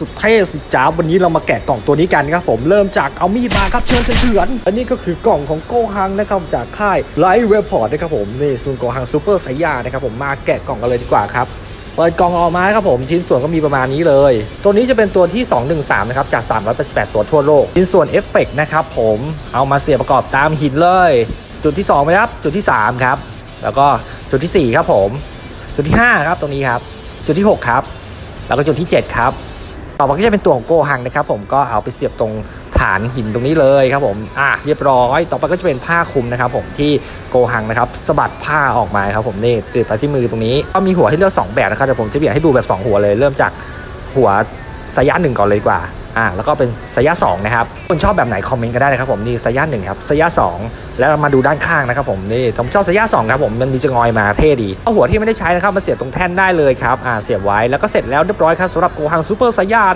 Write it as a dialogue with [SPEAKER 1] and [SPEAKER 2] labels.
[SPEAKER 1] สุดเท่สุดจ้าวันนี้เรามาแกะกล่องตัวนี้กันครับผมเริ่มจากเอามีดมาครับเชิญเฉือนอันนี้ก็คือกล่องของโกฮังนะครับจากค่ายไลท์เวพอร์ตนะครับผมนี่ซูนโกฮังซูเปอร์ไซยานะครับผมมาแกะกล่องกันเลยดีกว่าครับเปิดกล่องออกมาครับผมชิ้นส่วนก็มีประมาณนี้เลย ตัวนี้จะเป็นตัวที่ 213 นะครับจาก 388 ตัวทั่วโลก ชิ้นส่วนเอฟเฟกต์นะครับผมเอามาเสียบประกอบตามหินเลย จุดที่2นะครับจุดที่ 3 ครับ แล้วก็จุดทีสี่ 4 ครับผม จุดที่ 5 ครับตรงนี้ครับ จุดที่ 6 ครับ แล้วก็จุดที่ 7 ครับ ต่อมาก็จะเป็นตัวของโกหังนะครับผมก็เอาไปเสียบตรงฐานหินตรงนี้เลยครับผมอะเรียบร้อย ต่อไปก็จะเป็นผ้าคลุมนะครับผมที่โกหังนะครับสะบัดผ้าออกมาครับผมนี่ติดไปที่มือตรงนี้ ก็มีหัวให้เลือกสองแบบนะครับเดี๋ยวผมจะเบียดให้ดูแบบ 2 หัวเลย เริ่มจากหัวสายะหนึ่งก่อนเลยกว่า อ่าแล้วก็เป็นสายะสองนะครับคุณชอบแบบไหนคอมเมนต์ก็ได้นะครับผมนี่สายะหนึ่งครับสายะสองแล้วมาดูด้านข้างนะครับผมนี่ผมชอบสายะสองครับผมมันมีจะงอยมาเท่ดีเอาหัวที่ไม่ได้ใช้นะครับมาเสียบตรงแท่นได้เลยครับอ่าเสียบไว้แล้วก็เสร็จแล้วเรียบร้อยครับสำหรับโกหังซูเปอร์สายะ